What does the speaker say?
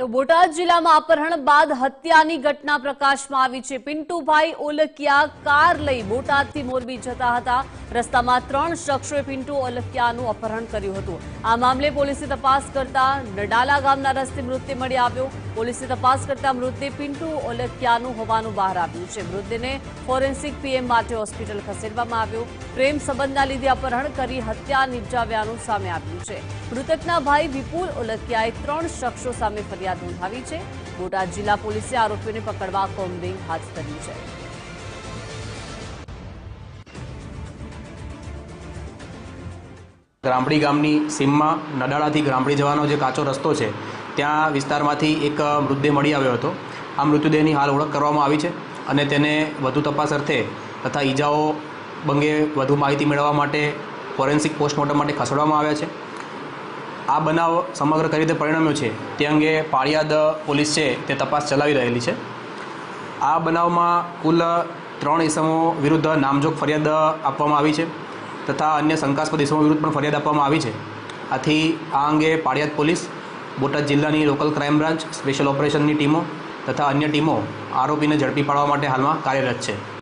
તો બોટાદ જિલ્લામાં અપહરણ બાદ હત્યાની ઘટના પ્રકાશમાં આવી છે. પિન્ટુભાઈ ઓલકિયા કાર લઈ બોટાદથી મોરબી જતા હતા. રસ્તામાં ત્રણ શખ્સોએ પિન્ટુ ઓલકિયાનું અપહરણ કર્યું હતું. આ મામલે પોલીસે તપાસ કરતા નડાલા ગામના રસ્તે મૃતદેહ મળી આવ્યો. પોલીસે તપાસ કરતા મૃતદેહ પિન્ટુ ઓલકિયાનું હોવાનું બહાર આવ્યું છે. મૃતદેહને ફોરેન્સિક પીએમ માટે હોસ્પિટલ ખસેડવામાં આવ્યો. પ્રેમ સંબંધના લીધે અપહરણ કરી હત્યા નિપજાવ્યાનું સામે આવ્યું છે. મૃતકના ભાઈ વિપુલ ઓલકિયાએ ત્રણ શખ્સો સામે ફરિયાદ નોંધાવી છે. બોટાદ જિલ્લા પોલીસે આરોપીઓને પકડવા કોમ્બિંગ હાથ ધરી છે. ગ્રામડી ગામની સીમમાં નડાળાથી ગ્રામડી જવાનો જે કાચો રસ્તો છે, ત્યાં વિસ્તારમાંથી એક મૃતદેહ મળી આવ્યો હતો. આ મૃતદેહની હાલ ઓળખ કરવામાં આવી છે અને તેને વધુ તપાસ અર્થે તથા ઈજાઓ અંગે વધુ માહિતી મેળવવા માટે ફોરેન્સિક પોસ્ટમોર્ટમ માટે ખસેડવામાં આવ્યા છે. આ બનાવ સમગ્ર કઈ રીતે પરિણમ્યો છે તે અંગે પાળિયાદ પોલીસ છે તે તપાસ ચલાવી રહેલી છે. આ બનાવમાં કુલ ત્રણ ઇસમો વિરુદ્ધ નામજોગ ફરિયાદ આપવામાં આવી છે તથા અન્ય શંકાસ્પદ ઇસમો વિરુદ્ધ પણ ફરિયાદ આપવામાં આવી છે. આથી આ અંગે પાળિયાદ પોલીસ, બોટાદ જિલ્લાની લોકલ ક્રાઇમ બ્રાન્ચ, સ્પેશિયલ ઓપરેશનની ટીમો તથા અન્ય ટીમો આરોપીને ઝડપી પાડવા માટે હાલમાં કાર્યરત છે.